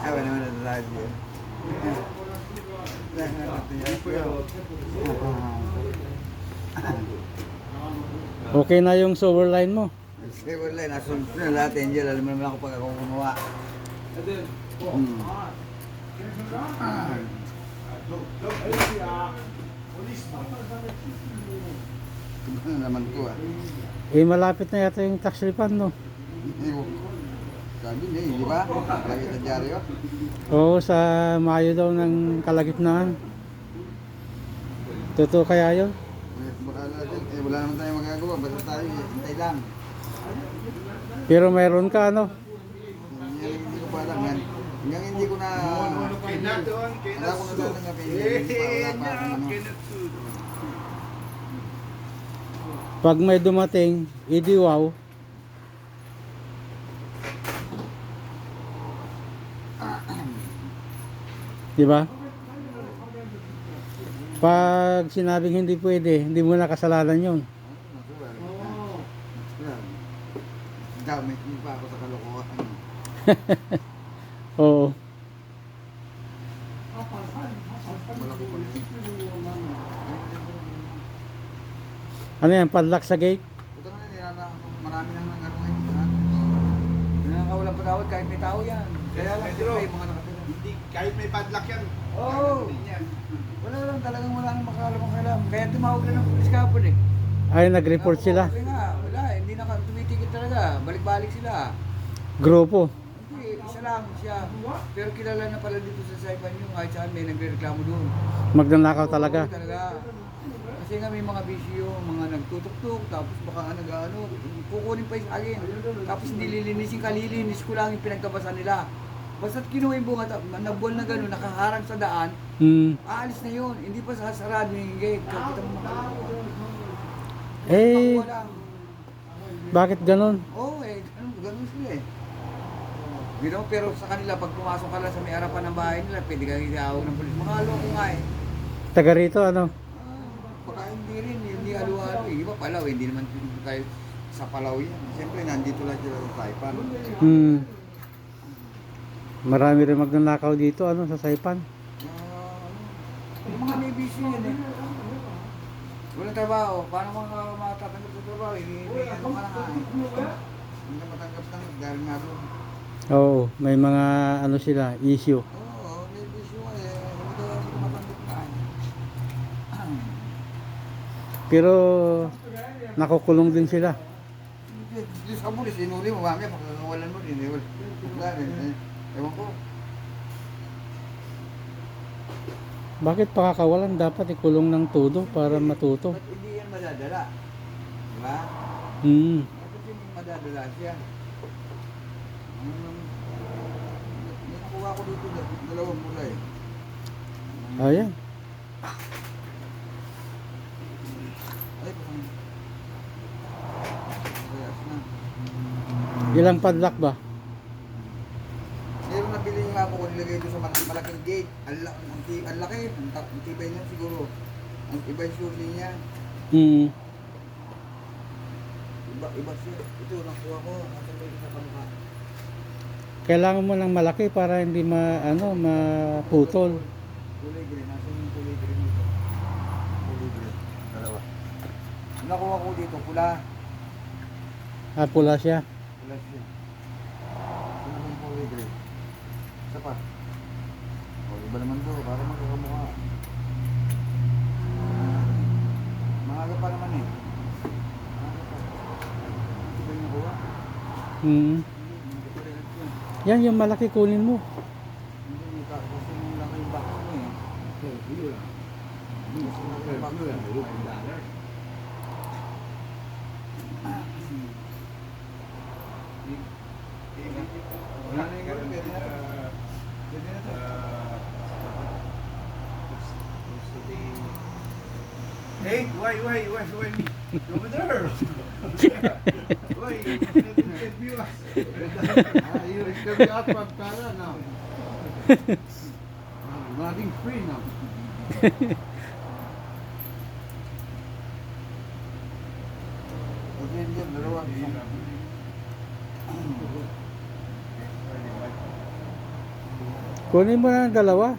Ay, wala naman na tayo dyan. Okay na yung sober line mo. Sige, wala. Nasunod na lahat, Angel. Alam mo naman ako pag ako gumawa. Hmm. Ano naman ko ah. Eh malapit na yata yung tax refund no. Ewan ko. Sabi niya, di ba? Lagi sa dyaryo. Oo, sa Mayo daw ng kalagitnaan. Totoo kaya yun? Eh, Baka natin, eh, wala naman tayong magagawa. Basta tayo, eh, hintay lang. Pero mayroon ka ano? Yan, hindi ko pa alam yan. Hanggang hindi ko na... Wala ko na. Hindi wala pa akong ano. Pag may dumating, idi Di ba? Pag sinabing hindi pwede, hindi mo na kasalanan yun. Gamit niyo pa ako sa kalokohan. Oo. Ano yan, padlock sa gate? Ito na nilala, marami nang nang ano ngayon. ha? Nangangawalan pa tawad kahit may tao yan. Kaya lang, yung mga. Hindi, kahit may padlock yan. Oo. Wala lang talagang wala nang makakalam ang kailangan. Kaya tumawag na ng pulis kahapon eh. Ay, nag-report Oo, sila. Kasi nga, wala, hindi na tumitikit talaga. Balik-balik sila. Grupo. Hindi, isa lang siya. Pero kilala na pala dito sa Saipan yung kahit saan may nagre-reklamo doon. Magnanakaw talaga. Oo, talaga. Kasi nga may mga bisyo, mga nagtutok-tuk, tapos baka nga nag-ano, kukunin pa yung alin. Tapos nililinisin ka, lilinis ko lang yung pinagkabasan nila. Basta't kinuha yung bunga, nabuwal na gano'n, nakaharang sa daan, Hmm. aalis na yun. Hindi pa sasarado yung gate. Mga Eh, Wala. bakit ganon? Oo eh, ganun, ganun sila eh. You know, pero sa kanila, pag pumasok ka lang sa may harapan ng bahay nila, pwede ka itawag ng polis. Makalo ko nga eh. Taga rito, ano? Ah, baka hindi rin, hindi alo-alo. eh. Iba Palaw, hindi naman tayo sa Palaw yan. Siyempre, nandito lang sila sa Taipan. Hmm. Marami rin magnanakaw dito, ano, sa Saipan. Ano, mga may busy yan eh. Walang trabaho. Paano mga matatanggap sa trabaho? Hindi, ano ka na eh. Hindi na matanggap-tanggap dahil nga doon. Oo, may mga, ano sila, issue. Oo, may nga eh. Hindi ka hindi ka matanggap na eh. Pero, nakukulong din sila. Hindi, hindi sa pulis, inuli mo, mamaya pagkakawalan mo din. eh, wala- eh. Ewan ko. Bakit pakakawalan? Dapat ikulong ng todo para matuto. Ba't hindi yan madadala? Diba? Hmm. Bakit hindi madadala siya? May nakuha ko dito, da- dalawang mula eh. Ayan. Ay. Ilang padlock ba? Meron nabili nga ako kung nilagay ito sa mal- malaking gate. Ang, ang, ang laki, ang, tibay niya siguro. Ang iba yung susi niya. Hmm. Iba, iba siya. Ito, nakuha ko. Nasa may sa kamukha. Kailangan mo ng malaki para hindi ma, ano, maputol. Kulay green. Nasa yung kulay green dito. Kulay green. Dalawa. Nakuha ko dito, pula. Ah, pula siya. Pula siya. Kulay green. Isa pa. O, iba naman to. Para magkakamukha. Maaga pa naman eh. Maaga pa. Ito ba yung nakuha? Hmm. Hindi, hindi. Yan, yung malaki kunin mo. Hindi, kasi yung laki yung box mo eh. Kasi laki yung box mo. Wala na yung ganun, pwede na to. Pwede na to. Hey, why, why, why, why? Over there. why? Interview us. You interview us from Tara now. Ah, Running free now. Okay, yan, dalawa. Kunin mo na ng dalawa.